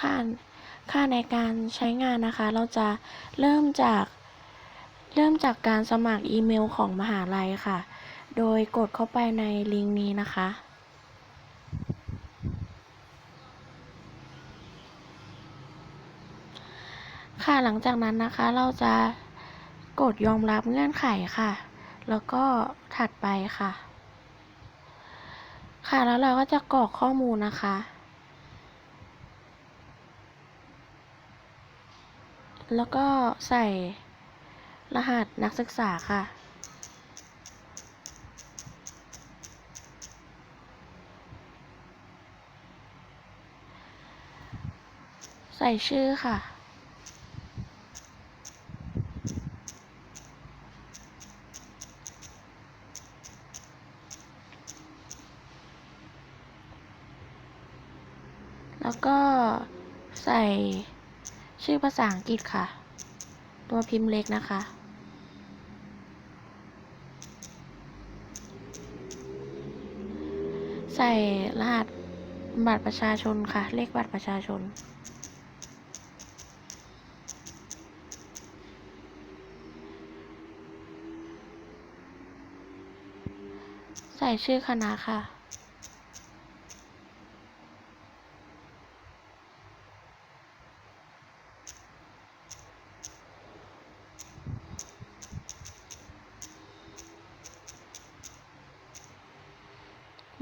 ค่าค่าในการใช้งานนะคะ เราจะเริ่มจาก เริ่มจากการสมัครอีเมลของมหาลัยค่ะ โดยกดเข้าไปในลิงก์นี้นะคะค่ะหลังจากนั้นนะคะเราจะกดยอมรับเงื่อนไขค่ะ แล้วก็ถัดไปค่ะ ค่ะแล้วเราก็จะกรอกข้อมูลนะคะ แล้วก็ใส่รหัสนักศึกษาค่ะ ใส่ชื่อค่ะ แล้วก็ใส่ ชื่อภาษาอังกฤษค่ะ ตัวพิมพ์เล็กนะคะ ใส่รหัสบัตรประชาชนค่ะ เลขบัตรประชาชน ใส่ชื่อคณะค่ะ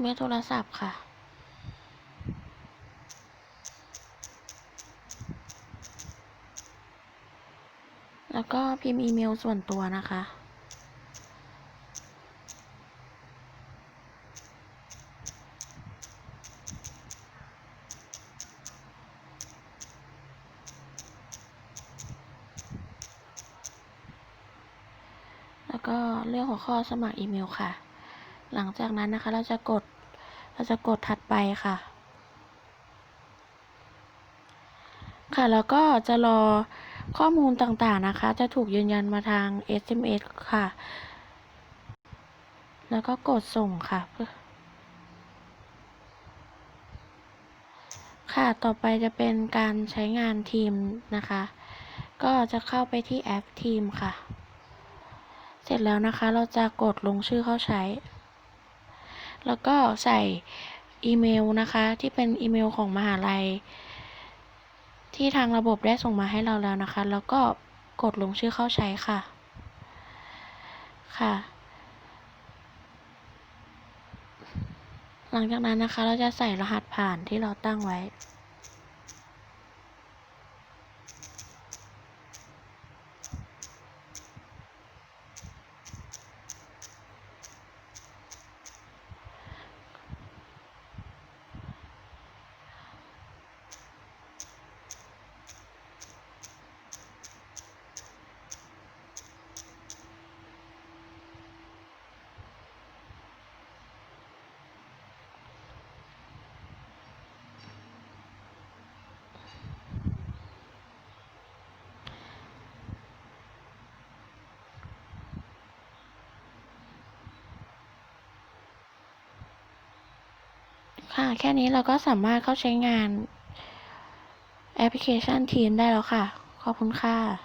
มื่อโทรศัพท์ค่ะ แล้วก็พิมพ์อีเมลส่วนตัวนะคะ แล้วก็เลือกหัวข้อสมัครอีเมลค่ะหลังจากนั้นนะคะเราจะกด เราจะกดถัดไปค่ะ ค่ะแล้วก็จะรอข้อมูลต่างๆนะคะ จะถูกยืนยันมาทาง SMS ค่ะ แล้วก็กดส่งค่ะค่ะ ต่อไปจะเป็นการใช้งานทีมนะคะ ก็จะเข้าไปที่แอปทีมค่ะ เสร็จแล้วนะคะ เราจะกดลงชื่อเข้าใช้ แล้วก็ใส่อีเมลนะคะ ที่เป็นอีเมลของมหาลัย ที่ทางระบบได้ส่งมาให้เราแล้วนะคะ แล้วก็กดลงชื่อเข้าใช้ค่ะ ค่ะ หลังจากนั้นนะคะ เราจะใส่รหัสผ่านที่เราตั้งไว้ ค่ะ แค่นี้เราก็สามารถเข้าใช้งานแอปพลิเคชันทีนได้แล้วค่ะ ขอบคุณค่ะ